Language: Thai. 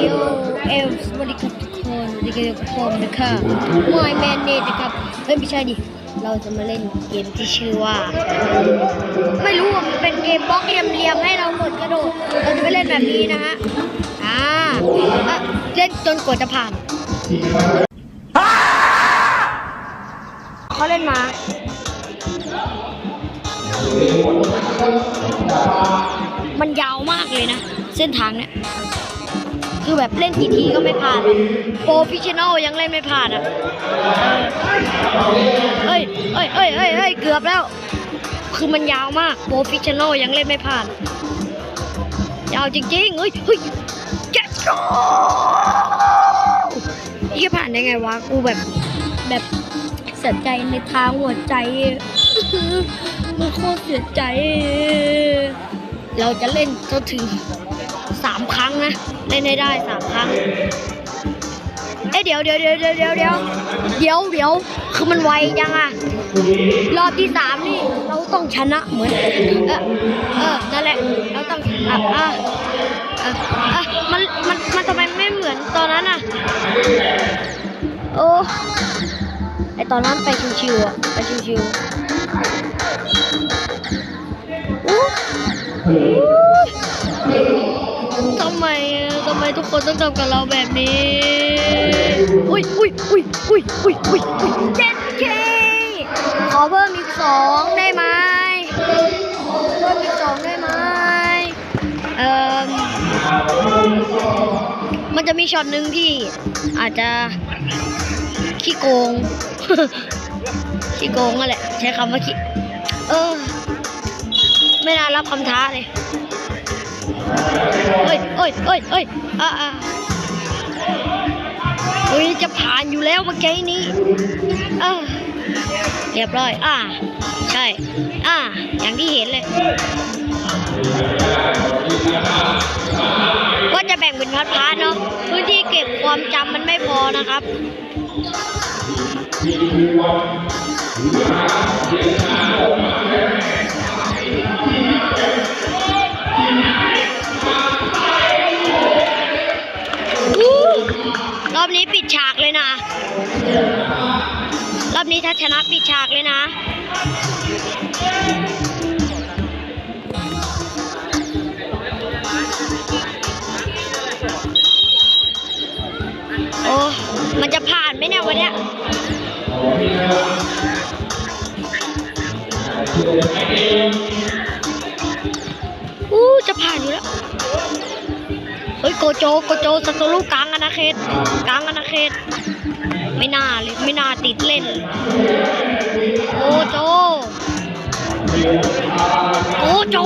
โยเอลสวัสดีครับทุกคนสวัสดีครับทุกคนนะครับมอยแมนเนตนะครับเอ้ยไม่ใช่ดิ เราจะมาเล่นเกมที่ชื่อว่า ไม่รู้ว่ามันเป็นเกมบล็อกเหลี่ยมให้เรากดกระโดด เราจะไปเล่นแบบนี้นะฮะ อ่าเล่นจนกว่าจะผ่านเขาเล่นมา มันยาวมากเลยนะ เส้นทางเนี่ย คือแบบเล่นกี่ทีก็ไม่ผ่านโปรฟิชชั่นอลยังเล่นไม่ผ่านอะเอ้ยเอ้ยเอ้ยเอ้ยเอ้ยเกือบแล้ว คือมันยาวมากโปรฟิชชั่นอลยังเล่นไม่ผ่าน ยาวจริงๆเฮ้ยเฮ้ย yes go ยี่ผ่านได้ไงวะ กูแบบแบบ สียใจในทางหัวใจมันโคตรเสียใจ เราจะเล่นจนถึงสามครั้งนะ เล่นให้ได้สามครั้ง เอ๊ะเดี๋ยวเดี๋ยวเดี๋ยวเดี๋ยวเดี๋ยวเดี๋ยวเดี๋ยวเดี๋ยวคือมันไวจังอะ รอบที่สามนี่ เราต้องชนะเหมือน เออเออนั่นแหละ เราต้องอะอะอะมันมันมันทำไมไม่เหมือนตอนนั้นอะ โอ้ ตอนนั้นไปชิวๆอะไปชิวๆทำไมทำไมทุกคนต้องทำกับเราแบบนี้อุ้ยอุ้ยอุ้ยอุ้ยอุ้ยอุ้ยอุ้ยเจ็ดเคขอเพิ่มอีกสองได้ไหมเพิ่มอีกสองได้ไหมเอ่อมันจะมีช็อตหนึ่งที่อาจจะ ขี้โกง ขี้โกงนั่นแหละ ใช้คำว่าขี้เออ ไม่น่ารับคำท้าเลยเอ้ยเอ้ยเอ้ยเอ้ยอ่าอ่าเฮ้ยจะผ่านอยู่แล้วเมื่อกี้นี้อ่าเรียบร้อย อ่า ใช่ อ่า อย่างที่เห็นเลย ก็จะแบ่งเป็นพาร์ทๆเนาะ พื้นที่เก็บความจำมันไม่พอนะครับ อู้รอบนี้ปิดฉากเลยนะ รอบนี้ถ้าชนะปิดฉากเลยนะ มันจะผ่านไหมเนี่ยวันเนี้ยอู้จะผ่านอยู่แล้ว เฮ้ยโกโจโกโจสตูลูกกลางอนาเขตกลางอนาเขตไม่น่าเลยไม่น่าติดเล่นโกโจโกโจ